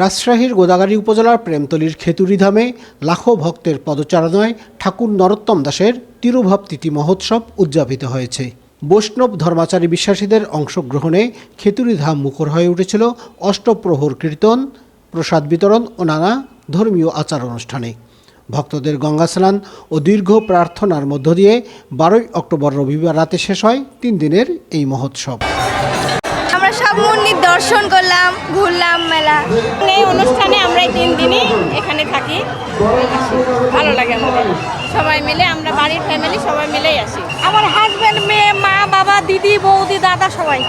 রাজশাহীর গোদাগাড়ী উপজেলার প্রেমতলির খেতুরি ধামে লাখো ভক্তের পদচারণায় ঠাকুর নরোত্তম দাসের তিরুভাব তিথি মহোৎসব উদযাপিত হয়েছে। বৈষ্ণব ধর্মাচারী বিশ্বাসীদের অংশগ্রহণে খেতুরি ধাম মুখর হয়ে উঠেছিল অষ্টপ্রহর কীর্তন, প্রসাদ বিতরণ ও নানা ধর্মীয় আচার অনুষ্ঠানে। ভক্তদের গঙ্গা স্নান ও দীর্ঘ প্রার্থনার মধ্য দিয়ে বারোই অক্টোবর রবিবার রাতে শেষ হয় তিন দিনের এই মহোৎসব। সব মন্দির দর্শন করলাম ঘুরলাম মেলা। এই অনুষ্ঠানে আমরা তিন দিনই এখানে থাকি। ভালো লাগে আমাদের। সবাই মিলে আমরা বাড়ির ফ্যামিলি সবাই মিলেই আসি। আমার হাজব্যান্ড মেয়ে মা বাবা দিদি বৌদি দাদা সবাই।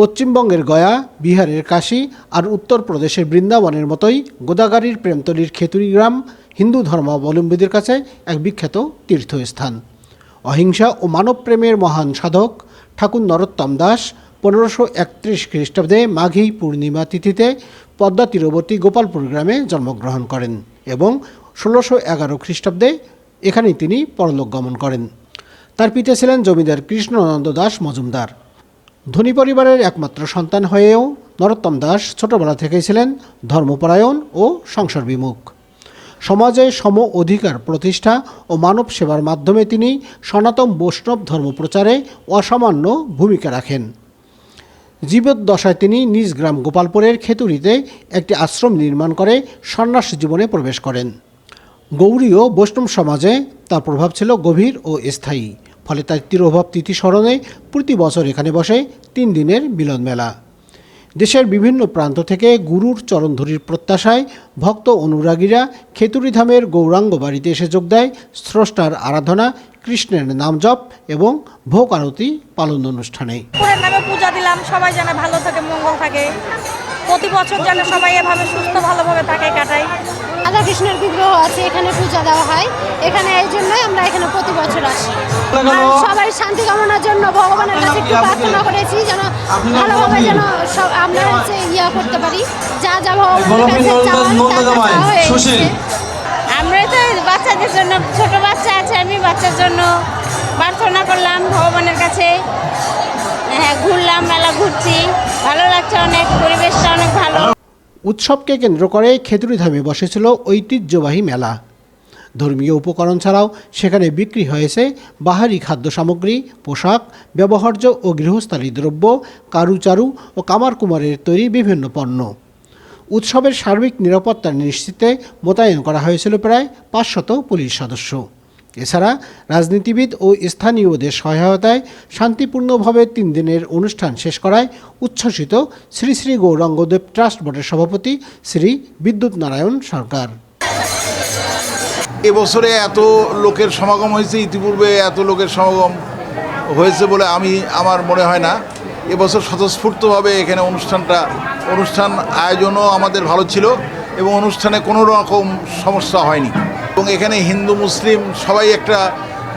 পশ্চিমবঙ্গের গয়া বিহারের কাশী আর উত্তরপ্রদেশের বৃন্দাবনের মতোই গোদাগাড়ির প্রেমতলির খেতুরি গ্রাম হিন্দু ধর্মাবলম্বীদের কাছে এক বিখ্যাত তীর্থস্থান। অহিংসা ও মানবপ্রেমের মহান সাধক ঠাকুর নরোত্তম দাস পনেরোশো একত্রিশ খ্রিস্টাব্দে মাঘী পূর্ণিমা তিথিতে পদ্মা তীরবর্তী গোপালপুর গ্রামে জন্মগ্রহণ করেন এবং ষোলোশো এগারো খ্রিস্টাব্দে এখানেই তিনি পরলোক গমন করেন। তার পিতা ছিলেন জমিদার কৃষ্ণনন্দ দাস মজুমদার। ধনী পরিবারের একমাত্র সন্তান হয়েও নরোত্তম দাস ছোটবেলা থেকেই ছিলেন ধর্মপরায়ণ ও সংসার বিমুখ সমাজে সম অধিকার প্রতিষ্ঠা ও মানব সেবার মাধ্যমে তিনি সনাতন বৈষ্ণব ধর্ম প্রচারে অসামান্য ভূমিকা রাখেন। জীবদ্দশায় তিনি নিজ গ্রাম গোপালপুরের খেতুরিতে একটি আশ্রম নির্মাণ করে সন্ন্যাস জীবনে প্রবেশ করেন। গৌরীয় বৈষ্ণব সমাজে তার প্রভাব ছিল গভীর ও স্থায়ী, ফলে তার তিরোভাব তিথি স্মরণে প্রতি বছর এখানে বসে তিন দিনের মিলন মেলা। দেশের বিভিন্ন প্রান্ত থেকে গুরুর চরণধরির প্রত্যাশায় ভক্ত অনুরাগীরা খেতুরি ধামের গৌরাঙ্গ বাড়িতে এসে যোগ দেয় স্রষ্টার আরাধনা, কৃষ্ণের নাম জপ এবং ভোগ আরতি পালন অনুষ্ঠানে। পূজা দিলাম সবাই যেন ভালো থাকে মঙ্গল থাকে। প্রতি বছর যেন সবাই এভাবে সুস্থ ভালোভাবে থাকে কাটায়। রাধা কৃষ্ণের বিগ্রহ আছে এখানে পূজা দেওয়া হয়। এখানে এই জন্যই আমরা এখানে প্রতি বছর আসি। সবাই শান্তি কামনার জন্য ভগবানের কাছে একটু প্রার্থনা করেছি যেন ভালোভাবে যেন সব আমরা হচ্ছে ইয়া করতে পারি। যা যা ভগবানের কাছে হয়ে। আমরা তো বাচ্চাদের জন্য ছোট বাচ্চা আছে আমি বাচ্চার জন্য প্রার্থনা করলাম ভগবানের কাছে। হ্যাঁ ঘুরলাম, মেলা ঘুরছি। ভালো লাগছে অনেক, পরিবেশটা অনেক ভালো। উৎসবকে কেন্দ্র করে খেতুরি ধামে বসেছিল ঐতিহ্যবাহী মেলা। ধর্মীয় উপকরণ ছাড়াও সেখানে বিক্রি হয়েছে বাহারি খাদ্য সামগ্রী, পোশাক, ব্যবহার্য ও গৃহস্থালী দ্রব্য, কারুচারু ও কামার কুমারের তৈরি বিভিন্ন পণ্য। উৎসবের সার্বিক নিরাপত্তা নিশ্চিতে মোতায়েন করা হয়েছিল প্রায় পাঁচশত পুলিশ সদস্য। এছাড়া রাজনীতিবিদ ও স্থানীয়দের সহায়তায় শান্তিপূর্ণভাবে তিন দিনের অনুষ্ঠান শেষ করায় উচ্ছ্বসিত শ্রী শ্রী গৌরাঙ্গদেব ট্রাস্ট বোর্ডের সভাপতি শ্রী বিদ্যুৎ নারায়ণ সরকার। এবছরে এত লোকের সমাগম হয়েছে, ইতিপূর্বে এত লোকের সমাগম হয়েছে বলে আমি, আমার মনে হয় না। এবছর স্বতঃস্ফূর্তভাবে এখানে অনুষ্ঠানটা, অনুষ্ঠান আয়োজনও আমাদের ভালো ছিল এবং অনুষ্ঠানে কোনো রকম সমস্যা হয়নি। এবং এখানে হিন্দু, মুসলিম সবাই একটা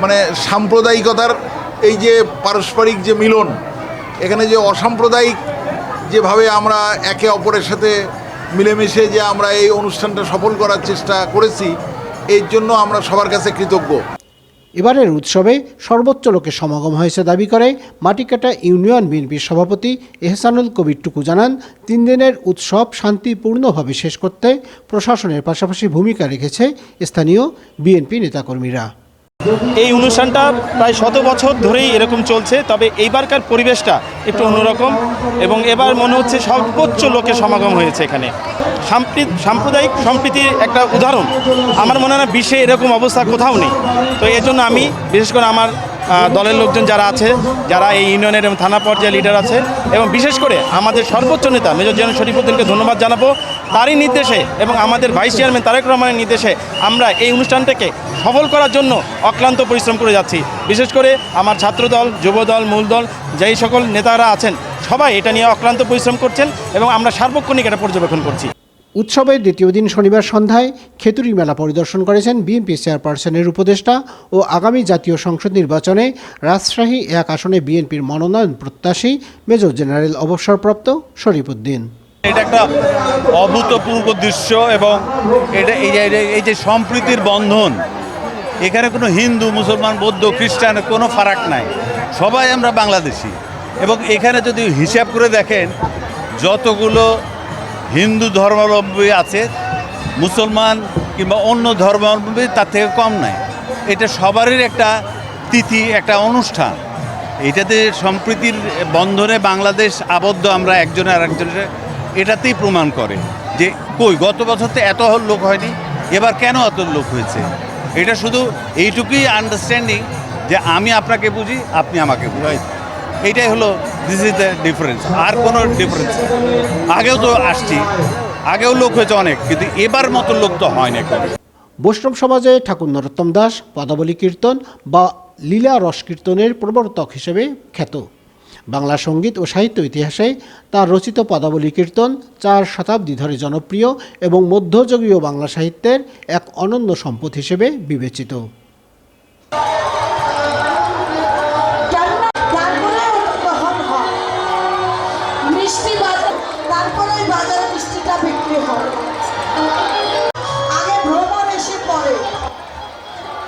মানে সাম্প্রদায়িকতার এই যে পারস্পরিক যে মিলন, এখানে যে অসাম্প্রদায়িক যেভাবে আমরা একে অপরের সাথে মিলেমিশে যে আমরা এই অনুষ্ঠানটা সফল করার চেষ্টা করেছি, এর জন্য আমরা সবার কাছে কৃতজ্ঞ। এবারের উৎসবে সর্বোচ্চ লোকের সমাগম হয়েছে দাবি করে মাটিকাটা ইউনিয়ন বিএনপির সভাপতি এহসানুল কবির টুকু জানান, তিন দিনের উৎসব শান্তিপূর্ণভাবে শেষ করতে প্রশাসনের পাশাপাশি ভূমিকা রেখেছে স্থানীয় বিএনপি নেতাকর্মীরা। এই অনুষ্ঠানটা প্রায় শত বছর ধরেই এরকম চলছে, তবে এইবারকার পরিবেশটা একটু অন্যরকম এবং এবার মনে হচ্ছে সর্বোচ্চ লোকের সমাগম হয়েছে এখানে। সাম্প্রী- সাম্প্রদায়িক সম্প্রীতির একটা উদাহরণ। আমার মনে হয় না বিশ্বে এরকম অবস্থা কোথাও নেই। তো এজন্য জন্য আমি, বিশেষ করে আমার দলের লোকজন যারা আছে, যারা এই ইউনিয়নের এবং থানা পর্যায়ে লিডার আছে, এবং বিশেষ করে আমাদের সর্বোচ্চ নেতা মেজর জেনারেল শরীফুদ্দিনকে ধন্যবাদ জানাব। তারই নির্দেশে এবং আমাদের ভাইস চেয়ারম্যান তারেক রহমানের নির্দেশে আমরা এই অনুষ্ঠানটাকে সফল করার জন্য অক্লান্ত পরিশ্রম করে যাচ্ছি। বিশেষ করে আমার ছাত্রদল, যুবদল, মূলদল, যেই সকল নেতারা আছেন, সবাই এটা নিয়ে অক্লান্ত পরিশ্রম করছেন এবং আমরা সার্বক্ষণিক এটা পর্যবেক্ষণ করছি। উৎসবের দ্বিতীয় দিন শনিবার সন্ধ্যায় খেতুরি মেলা পরিদর্শন করেছেন বিএনপি চেয়ারপারসনের উপদেষ্টা ও আগামী জাতীয় সংসদ নির্বাচনে রাজশাহী এক আসনে বিএনপির মনোনয়ন প্রত্যাশী মেজর জেনারেল অবসরপ্রাপ্ত শরীফুদ্দিন। এটা একটা অভূতপূর্ব দৃশ্য এবং এটা এই যে- এই যে সম্প্রীতির বন্ধন, এখানে কোনো হিন্দু, মুসলমান, বৌদ্ধ, খ্রিস্টান কোনো ফারাক নাই। সবাই আমরা বাংলাদেশি। এবং এখানে যদি হিসাব করে দেখেন, যতগুলো হিন্দু ধর্মাবলম্বী আছে মুসলমান কিংবা অন্য ধর্মাবলম্বী তার থেকে কম নাই। এটা সবারই একটা তিথি একটা অনুষ্ঠান। এটাতে সম্প্রীতির বন্ধনে বাংলাদেশ আবদ্ধ আমরা একজনে আর একজনের এটাতেই প্রমাণ করে যে কই গত বছর তো এত লোক হয়নি এবার কেন এত লোক হয়েছে? এটা শুধু এইটুকুই আন্ডারস্ট্যান্ডিং যে আমি আপনাকে বুঝি আপনি আমাকে বুঝাই এইটাই হলো দিস ইজ দ্য ডিফারেন্স আর কোনো ডিফারেন্স আগেও তো আসছি, আগেও লোক হয়েছে অনেক, কিন্তু এবার মতো লোক তো হয় না বৈষ্ণব সমাজে ঠাকুর নরোত্তম দাস, পদাবলী কীর্তন বা লীলা রস কীর্তনের প্রবর্তক হিসেবে খ্যাত। বাংলা সংগীত ও সাহিত্য ইতিহাসে তার রচিত পদাবলী কীর্তন চার শতাব্দী ধরে জনপ্রিয় এবং মধ্যযুগীয় বাংলা সাহিত্যের এক অনন্য সম্পদ হিসেবে বিবেচিত।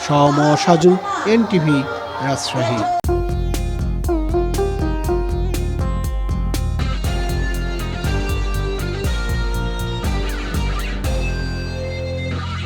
সম সাজু এনটিভি রাজশাহী।